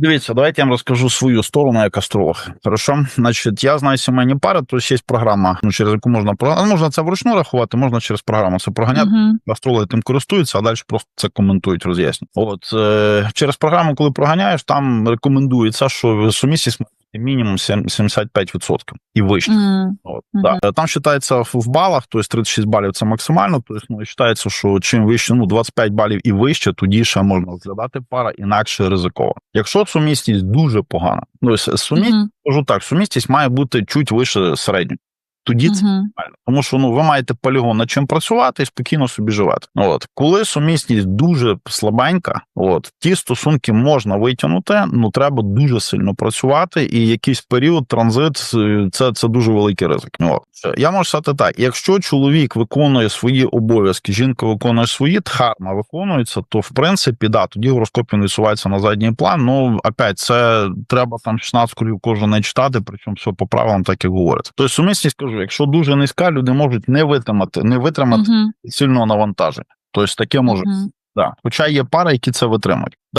Дивіться, давайте я вам розкажу свою сторону як астролог. Хорошо, значить, я знаю сімейні пари, то є програма, ну через яку можна про можна це вручну рахувати, можна через програму це проганяти. Мгм. Астрологи тим користуються, а далі просто це коментують, роз'яснюють. От е, через програму, коли проганяєш, там рекомендується, що сумісність мінімум 75% і вище. Mm. От, Мгм. да. Е, Там вважається в балах, тобто 36 балів це максимально. Тобто, ну, вважається, що чим вище, ну 25 балів і вище, тоді ще можна розглядати пара, інакше ризиково. Якщо сумісність дуже погана, ну с- mm-hmm. кажу так, сумісність має бути чуть вище середньої. Тоді це нормально. Тому що ну ви маєте полігон над чим працювати і спокійно собі живете. От коли сумісність дуже слабенька, от ті стосунки можна витягнути, ну треба дуже сильно працювати, і якийсь період транзит е, це, це дуже великий ризик. От. Я можу сказати так: якщо чоловік виконує свої обов'язки, жінка виконує свої, дхарма виконується, то в принципі да, тоді гороскоп він висувається на задній план. Ну опять це треба там 16 кроків кожного не читати, причому все по правилам, так як говориться. Тобто сумісність кажу, якщо дуже низька, люди можуть не витримати, не витримати Мгм. сильного навантаження. Тобто таке може Мгм. да. Хоча є пара, які це витримують.